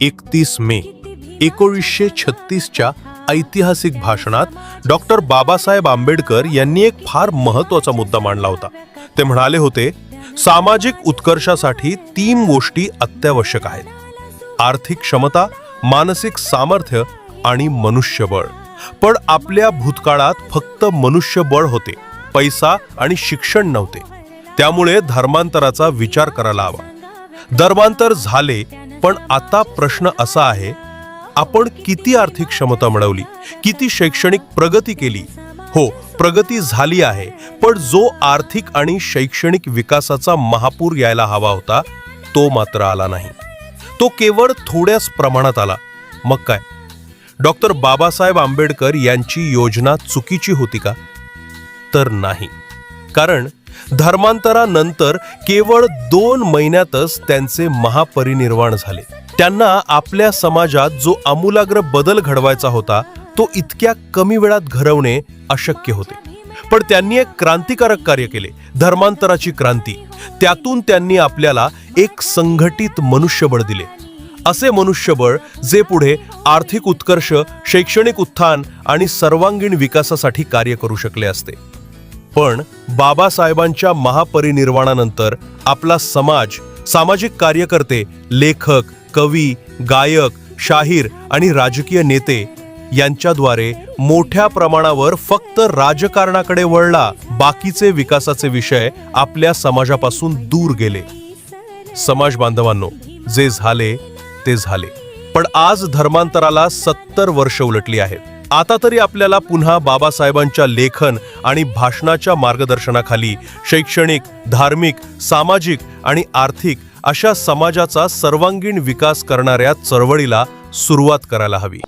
एकतीस मे एकोणीसशे छत्तीसच्या ऐतिहासिक भाषणात डॉक्टर बाबासाहेब आंबेडकर यांनी एक फार महत्त्वाचा मुद्दा मांडला होता. ते म्हणाले होते सामाजिक उत्कर्षासाठी तीन गोष्टी अत्यावश्यक आहेत. आर्थिक क्षमता मानसिक सामर्थ्य आणि मनुष्यबळ. पण आपल्या भूतकाळात फक्त मनुष्यबळ होते पैसा आणि शिक्षण नव्हते. त्यामुळे धर्मांतराचा विचार करायला हवा. धर्मांतर झाले पण आता प्रश्न असा आहे आपण किती आर्थिक क्षमता मिळवली किती शैक्षणिक प्रगती केली? हो प्रगती झाली आहे पण जो आर्थिक आणि शैक्षणिक विकासाचा महापूर यायला हवा होता तो मात्र आला नाही. तो केवळ थोड्याच प्रमाणात आला. मग काय? डॉक्टर बाबासाहेब आंबेडकर यांची योजना चुकीची होती का? तर नाही. कारण धर्मांतरानंतर केवळ दोन महिन्यातच त्यांचे महापरिनिर्वाण झाले. त्यांना आपल्या समाजात जो आमूलाग्र बदल घडवायचा होता तो इतक्या कमी वेळात घडवणे अशक्य होते. पण त्यांनी एक क्रांतिकारक कार्य केले धर्मांतराची क्रांती. त्यातून त्यांनी आपल्याला एक संघटित मनुष्यबळ दिले. असे मनुष्यबळ जे पुढे आर्थिक उत्कर्ष शैक्षणिक उत्थान आणि सर्वांगीण विकासासाठी कार्य करू शकले असते. पण बाबासाहेबांच्या महापरिनिर्वाणानंतर आपला समाज सामाजिक कार्यकर्ते लेखक कवी गायक शाहीर आणि राजकीय नेते यांच्याद्वारे मोठ्या प्रमाणावर फक्त राजकारणाकडे वळला बाकीचे विकासाचे विषय आपल्या समाजापासून दूर गेले. समाज बांधवांनो जे झाले ते झाले. पण आज धर्मांतराला सत्तर वर्ष उलटली आहेत. आता तरी आपल्याला पुन्हा बाबासाहेबांच्या लेखन आणि भाषणाच्या मार्गदर्शनाखाली शैक्षणिक धार्मिक सामाजिक आणि आर्थिक अशा समाजाचा सर्वांगीण विकास करणाऱ्या चळवळीला सुरुवात करायला हवी.